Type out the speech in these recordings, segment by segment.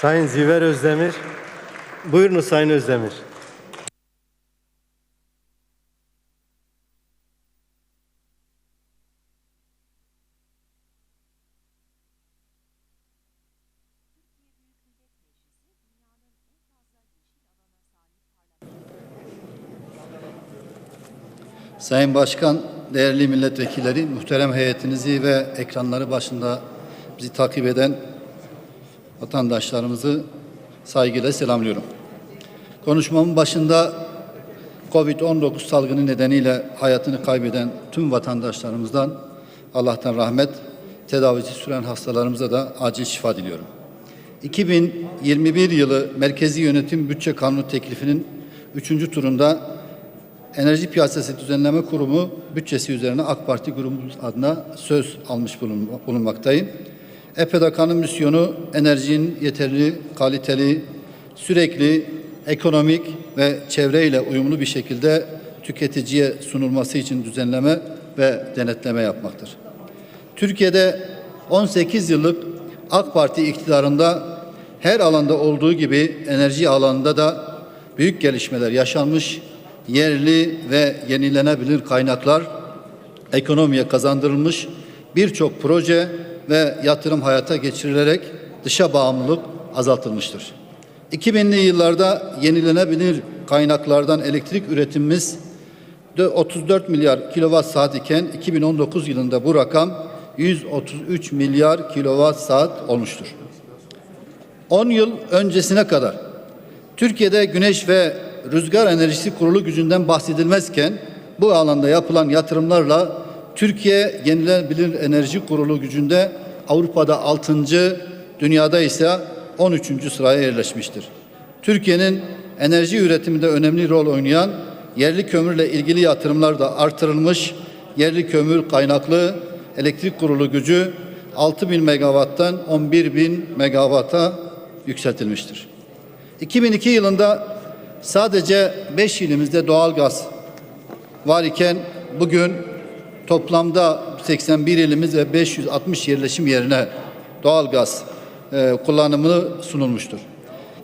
Sayın Ziver Özdemir. Buyurunuz Sayın Özdemir. Sayın Başkan, değerli milletvekilleri, muhterem heyetinizi ve ekranları başında bizi takip eden vatandaşlarımızı saygıyla selamlıyorum. Konuşmamın başında Covid-19 salgını nedeniyle hayatını kaybeden tüm vatandaşlarımızdan Allah'tan rahmet, tedavisi süren hastalarımıza da acil şifa diliyorum. 2021 yılı Merkezi Yönetim Bütçe Kanunu teklifinin 3. turunda Enerji Piyasası Düzenleme Kurumu bütçesi üzerine AK Parti grubumuz adına söz almış bulun, bulunmaktayım. EPEDAK'ın misyonu enerjinin yeterli, kaliteli, sürekli, ekonomik ve çevreyle uyumlu bir şekilde tüketiciye sunulması için düzenleme ve denetleme yapmaktır. Türkiye'de 18 yıllık AK Parti iktidarında her alanda olduğu gibi enerji alanında da büyük gelişmeler yaşanmış, yerli ve yenilenebilir kaynaklar ekonomiye kazandırılmış, birçok proje ve yatırım hayata geçirilerek dışa bağımlılık azaltılmıştır. 2000'li yıllarda yenilenebilir kaynaklardan elektrik üretimimiz de 34 milyar kilowatt saat iken 2019 yılında bu rakam 133 milyar kilowatt saat olmuştur. 10 yıl öncesine kadar Türkiye'de güneş ve rüzgar enerjisi kurulu gücünden bahsedilmezken bu alanda yapılan yatırımlarla Türkiye yenilenebilir enerji kurulu gücünde Avrupa'da 6. dünyada ise 13. sıraya yerleşmiştir. Türkiye'nin enerji üretiminde önemli rol oynayan yerli kömürle ilgili yatırımlar da artırılmış. Yerli kömür kaynaklı elektrik kurulu gücü 6000 megawatttan 11000 megawata yükseltilmiştir. 2002 yılında sadece 5 ilimizde doğal gaz var iken bugün toplamda 81 ilimiz ve 560 yerleşim yerine doğal gaz e, kullanımını sunulmuştur.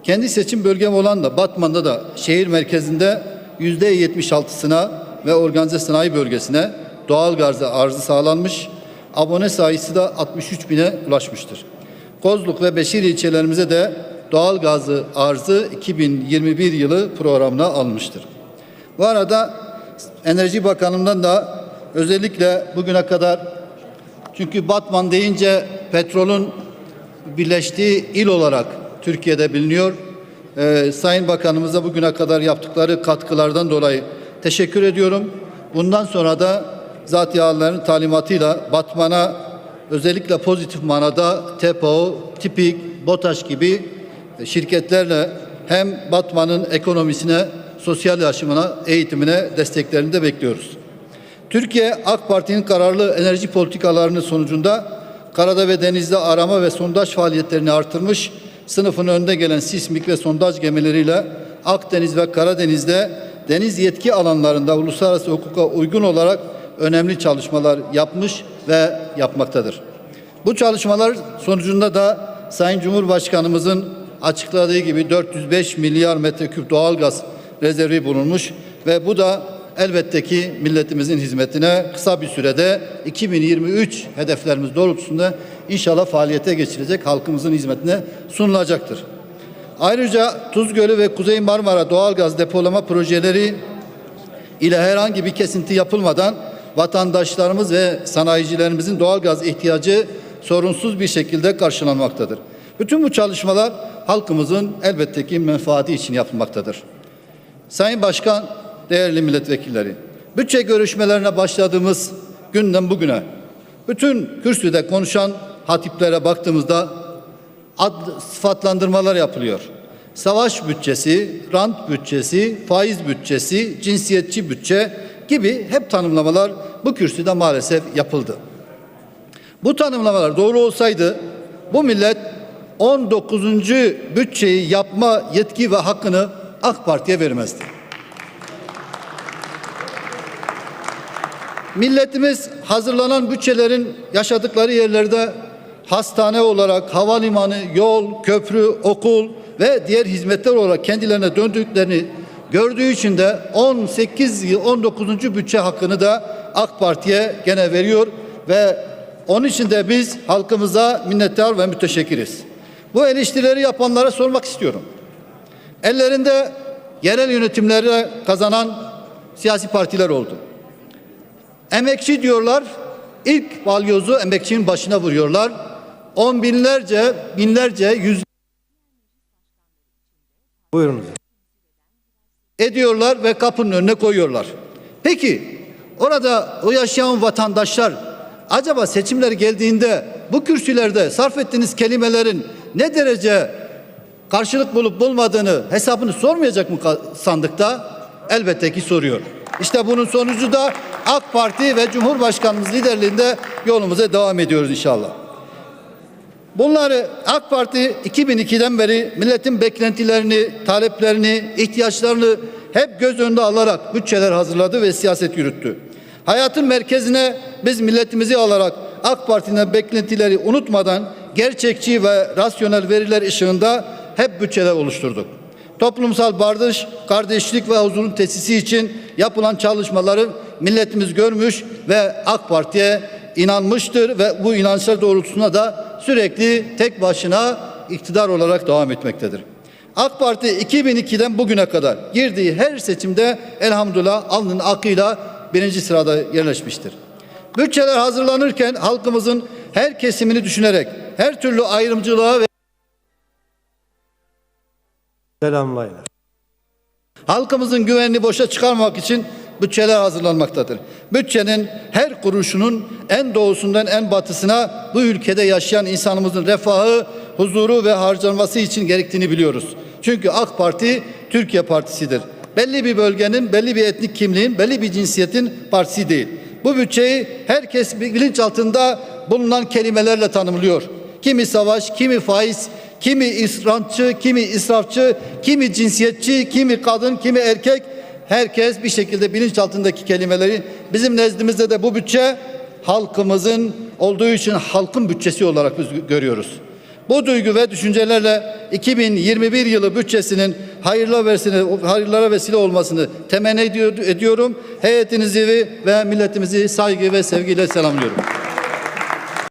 Kendi seçim bölgem olan da Batman'da da şehir merkezinde yüzde 76'sına ve organize sanayi bölgesine doğal gazı arzı sağlanmış. Abone sayısı da 63 bine ulaşmıştır. Kozluk ve Beşir ilçelerimize de doğal gazı arzı 2021 yılı programına almıştır. Bu arada Enerji Bakanlığı'ndan da özellikle bugüne kadar çünkü Batman deyince petrolün birleştiği il olarak Türkiye'de biliniyor. Ee, Sayın Bakanımıza bugüne kadar yaptıkları katkılardan dolayı teşekkür ediyorum. Bundan sonra da zat yağlarının talimatıyla Batman'a özellikle pozitif manada TEPO, TİPİK, BOTAŞ gibi şirketlerle hem Batman'ın ekonomisine, sosyal yaşamına, eğitimine desteklerini de bekliyoruz. Türkiye AK Parti'nin kararlı enerji politikalarının sonucunda karada ve denizde arama ve sondaj faaliyetlerini artırmış, sınıfın önde gelen sismik ve sondaj gemileriyle Akdeniz ve Karadeniz'de deniz yetki alanlarında uluslararası hukuka uygun olarak önemli çalışmalar yapmış ve yapmaktadır. Bu çalışmalar sonucunda da Sayın Cumhurbaşkanımızın açıkladığı gibi 405 milyar metreküp doğalgaz rezervi bulunmuş ve bu da elbette ki milletimizin hizmetine kısa bir sürede 2023 hedeflerimiz doğrultusunda inşallah faaliyete geçirecek halkımızın hizmetine sunulacaktır. Ayrıca Tuz Gölü ve Kuzey Marmara doğalgaz depolama projeleri ile herhangi bir kesinti yapılmadan vatandaşlarımız ve sanayicilerimizin doğalgaz ihtiyacı sorunsuz bir şekilde karşılanmaktadır. Bütün bu çalışmalar halkımızın elbette ki menfaati için yapılmaktadır. Sayın Başkan, değerli milletvekilleri, bütçe görüşmelerine başladığımız günden bugüne bütün kürsüde konuşan hatiplere baktığımızda ad, sıfatlandırmalar yapılıyor. Savaş bütçesi, rant bütçesi, faiz bütçesi, cinsiyetçi bütçe gibi hep tanımlamalar bu kürsüde maalesef yapıldı. Bu tanımlamalar doğru olsaydı bu millet 19. bütçeyi yapma yetki ve hakkını AK Parti'ye vermezdi. Milletimiz hazırlanan bütçelerin yaşadıkları yerlerde hastane olarak, havalimanı, yol, köprü, okul ve diğer hizmetler olarak kendilerine döndüklerini gördüğü için de 18 yıl 19. bütçe hakkını da AK Parti'ye gene veriyor ve onun için de biz halkımıza minnettar ve müteşekkiriz. Bu eleştirileri yapanlara sormak istiyorum. Ellerinde yerel yönetimleri kazanan siyasi partiler oldu. Emekçi diyorlar, ilk balyozu emekçinin başına vuruyorlar. On binlerce, binlerce, yüz Buyurunuz. ediyorlar ve kapının önüne koyuyorlar. Peki orada o yaşayan vatandaşlar acaba seçimler geldiğinde bu kürsülerde sarf ettiğiniz kelimelerin ne derece karşılık bulup bulmadığını hesabını sormayacak mı sandıkta? Elbette ki soruyor. İşte bunun sonucu da AK Parti ve Cumhurbaşkanımız liderliğinde yolumuza devam ediyoruz inşallah. Bunları AK Parti 2002'den beri milletin beklentilerini, taleplerini, ihtiyaçlarını hep göz önünde alarak bütçeler hazırladı ve siyaset yürüttü. Hayatın merkezine biz milletimizi alarak AK Parti'nin beklentileri unutmadan gerçekçi ve rasyonel veriler ışığında hep bütçeler oluşturduk. Toplumsal barış, kardeşlik ve huzurun tesisi için yapılan çalışmaları milletimiz görmüş ve AK Parti'ye inanmıştır ve bu inançlar doğrultusunda da sürekli tek başına iktidar olarak devam etmektedir. AK Parti 2002'den bugüne kadar girdiği her seçimde elhamdülillah alnının akıyla birinci sırada yerleşmiştir. Bütçeler hazırlanırken halkımızın her kesimini düşünerek her türlü ayrımcılığa ve Selamlayla. Halkımızın güvenini boşa çıkarmamak için bütçeler hazırlanmaktadır. Bütçenin her kuruşunun en doğusundan en batısına bu ülkede yaşayan insanımızın refahı, huzuru ve harcanması için gerektiğini biliyoruz. Çünkü AK Parti Türkiye Partisi'dir. Belli bir bölgenin, belli bir etnik kimliğin, belli bir cinsiyetin partisi değil. Bu bütçeyi herkes bilinç altında bulunan kelimelerle tanımlıyor. Kimi savaş, kimi faiz, kimi israfçı, kimi israfçı, kimi cinsiyetçi, kimi kadın, kimi erkek. Herkes bir şekilde bilinç altındaki kelimeleri bizim nezdimizde de bu bütçe halkımızın olduğu için halkın bütçesi olarak biz görüyoruz. Bu duygu ve düşüncelerle 2021 yılı bütçesinin hayırlı vesile, hayırlara vesile olmasını temenni ediyor- ediyorum. Heyetinizi ve milletimizi saygı ve sevgiyle selamlıyorum.